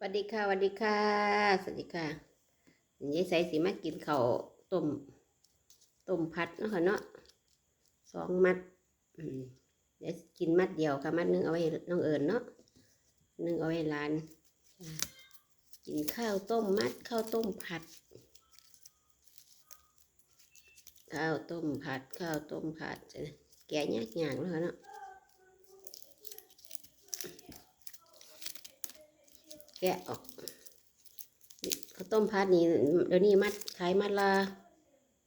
สวัสดีค่ะสวัสดีค่ะ สวัสดีค่ะยายใส่สีมากินข้าวต้มต้มพัดเนาะค่ะเนาะสองมัดเดี๋ยวกินมัดเดียวค่ะมัดหนึงเอาไว้น้องเอิญเนาะหนึ่งเอาไว้ร้าน กินข้าวต้มมัดข้าวต้มผัด ข้าวต้มผัดข้าวต้มผัดแกะยากๆแล้วค่ะเนาะ แกะออกข้าวต้มพัดนี่เดี๋ยวนี้มัดขายมัดละ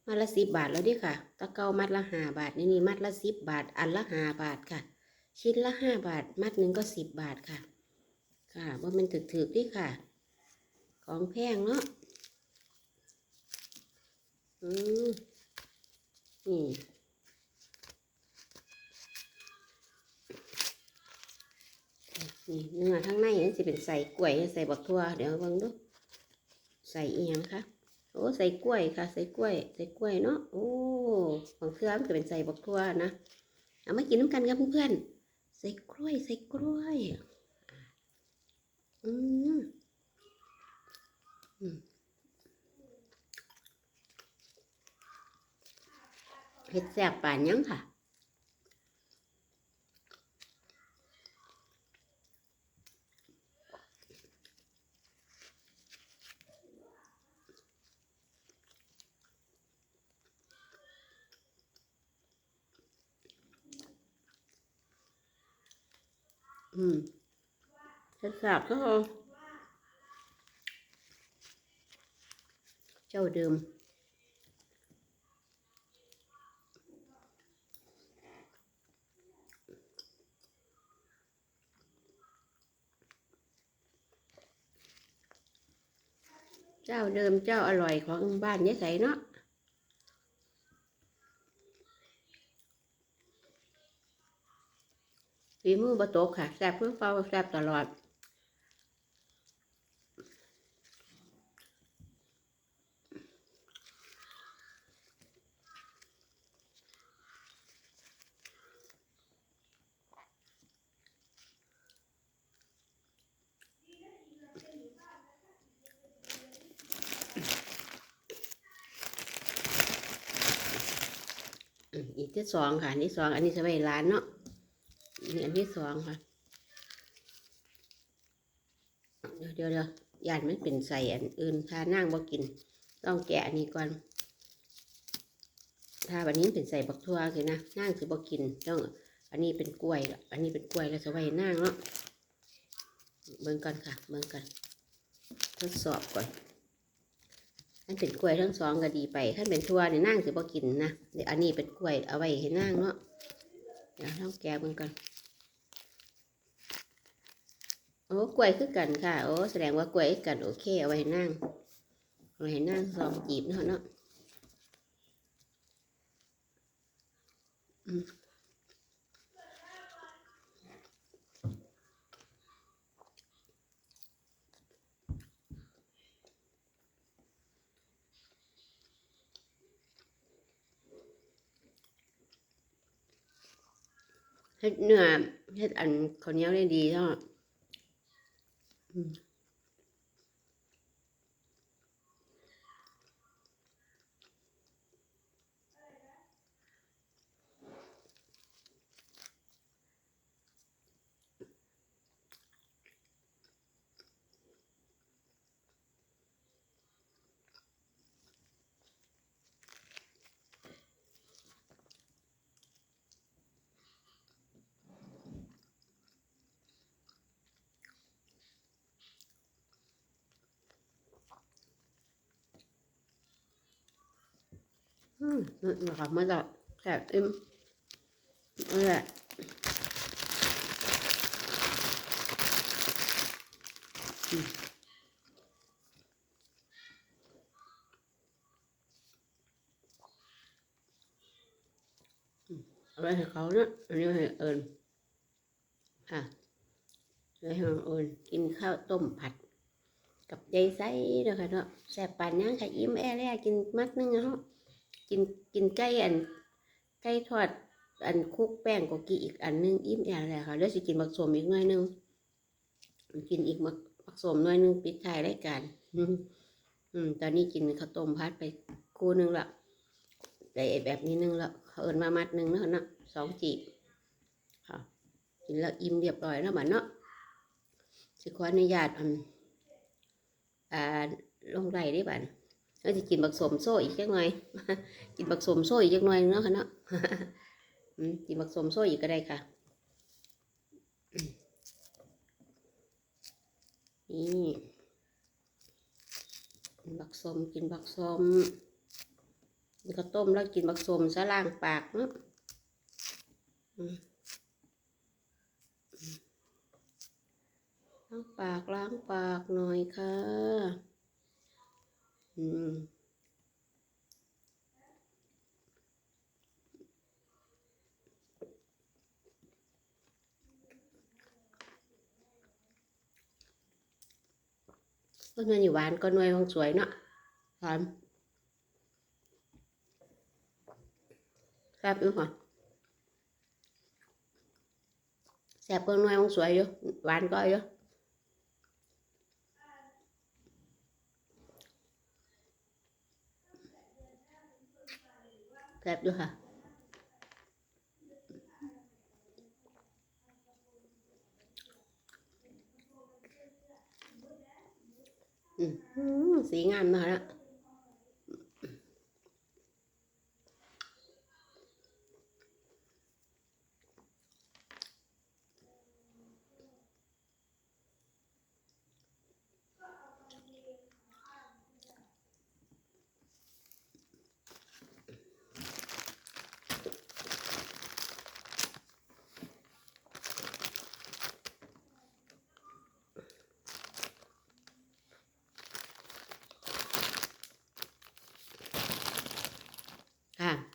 มัดละสิบบาทแล้วดิค่ะตะเกามัดละห้าบาทนี่นี่มัดละสิบบาท อันละห้าบาทค่ะ ชิ้นละห้าบาท มัดหนึ่งก็สิบบาทค่ะ ค่ะว่ามันถึกถึกดิค่ะ ของแพงเนาะอืมนี่ นี่เนื้อทั้งในนี่สิเป็นใส่กล้วยใส่บักทั่วเดี๋ยวเบิ่งดูใส่อีหยังคะโอ้ใส่กล้วยค่ะ ใส่กล้วย ใส่กล้วยเนาะโอ้ของเครื่องจะเป็นใส่บักทั่วนะเอามากินน้ำกันกับเพื่อนใส่กล้วยใส่กล้วยอืมอืมเฮ็ดแซ่บป่านยังค่ะ อืมเฮ็ดแซ่บก็เอาเจ้าเดิ มเจ้าเดิมเจ้าอร่อยของบ้านยายใสเนาะฝีมือบะตกค่ะแซ่บเพื่อเฝ้าแซ่บตลอดอีกที่สองค่ะอันที่สองอันนี้จะไปร้านเนาะ นี่อันที่สองค่ะ เดี๋ยวเดี๋ยวเดี๋ยวยานมันเป็นใส่อันอื่นถ้านั่งบ่กิน ต้องแกะอันนี้ก่อน ถ้าวันนี้เป็นใส่บักทั่วสินะนั่งสิบ่กินต้องอันนี้เป็นกล้วย อันนี้เป็นกล้วยแล้วจะไว้นั่งเนาะเบิ่งก่อนค่ะ เบิ่งก่อนทดสอบก่อนอันเป็นกล้วยทั้งสองก็ดีไปขั้นเป็นทั่วเนี่ยนั่งสิบ่กินนะเดี๋ยวอันนี้เป็นกล้วยเอาไว้ให้นั่งเนาะเดี๋ยวต้องแกะมันก่อน โอ้กล้วยคือกันค่ะ โอ้แสดงว่ากล้วยกันโอเค เอาไว้นั่งเอาไว้นั่งสองจีบเนาะเนาะเฮ็ดเนื้อเฮ็ดอันข้าวเหนียวได้ดีเนาะ อื อืมนั่นแหละค่ะมันจะแสบอิ่มนั่นแหละอืมอืมเอาไว้ให้เขาเนะอันนี้ให้เอิญค่ะไว้ให้เอิญกินข้าวต้มผัด กับยายไส้เด้อค่ะเนาะแซ่บปานยังค่ะอิ่มแอแลกินมัดนึงเนาะ กินกินไก่อันไก่ทอดอันคุกแป้งก็กินอีกอันนึงอิ่มแอร์เลยค่ะแล้วสิกินบักสมอีกหน่อยนึงกินอีกบักบักสมหน่อยหนึงปิดท้ายรายการอืมตอนนี้กินข้าวต้มพัดไปคู่นึงละได้แบบนี้นึงละเขาเอินมามัดหนึ่งเนาะนะสองจีบค่ะกินแล้วอิ่มเรียบร้อยแล้วบัดเนาะสิขออนุญาตอ่าลงไรได้บัด แล้วจะกินบักสมโซ่อีกจักหน่อย กินบักสมโซ่อีกจักหน่อยเนาะค่ะเนาะกินบักสมโซ่อีกก็ได้ค่ะนี่กินบักสมกินบักสมนข้าวต้มแล้วกินบักสมซะล้างปากเนาะล้างปากล้างปากหน่อยค่ะ อืมก็เงินอยู่บ้านก็นวยของสวยเนาะหอมแซ่บอยู่ค่ะแซ่บก็นวยของสวยอยู่หวานก็อยู่ แซ่บด้วยค่ะสีงามนะคะ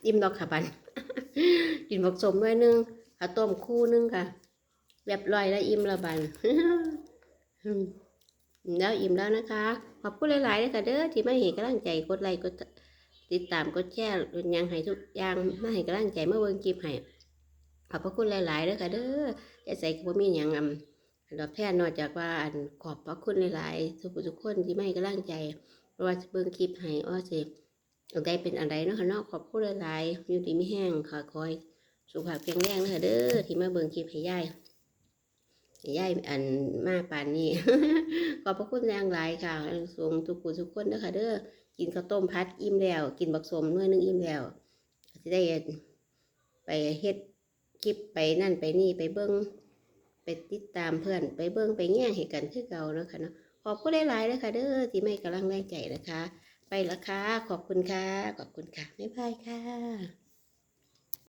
อิ่มดอกค่ะบันกินบักสมด้วยนึงข้าวต้มคู่นึงค่ะเรียบร้อยแล้วอิ่มละบันแล้วอิ่มแล้วนะคะ ขอบคุณหลายๆเลยค่ะเด้อที่มาให้กำลังใจกดไลค์กดติดตามกดแชร์ยังให้ทุกอย่างมาให้กำลังใจเมื่อเบิ่งคลิปให้ขอบพระคุณหลายๆเลยค่ะเด้อจะใส่ก็บ่มีหยังอำดอกแทนนอกจากว่าอันขอบพระคุณหลายๆทุกทุกคนที่ไมาให้กำลังใจเพราะว่าเบิ่งคลิปให้ว่าสิ เอาได้เป็นอะไรเนาะค่ะนาะขอบคุณหลายๆอยู่ดีไม่แห้งค่ะคอยสุขภาพแข็งแรงเลยค่ะเด้อที่มาเบิ่งคลิปให้ยายให้ยายอันมาปานนี้ขอบพระคุณอย่างหลายค่ะส่งทุกผู้ทุกคนนะคะเด้อกินข้าวต้มพัดอิ่มแล้ว กินบักสมหน่วยนึงอิ่มแล้วจะได้ไปเฮ็ดคลิปไปนั่นไปนี่ไปเบิ้งไปติดตามเพื่อนไปเบิ้งไปแง่ให้กันคือเก่าเนาะค่ะเนาะขอบคุณหลายๆนะคะเด้อที่ไม่กำลังแรงใจนะคะ ไปละค่ะ ขอบคุณค่ะ ขอบคุณค่ะ บ๊ายบายค่ะ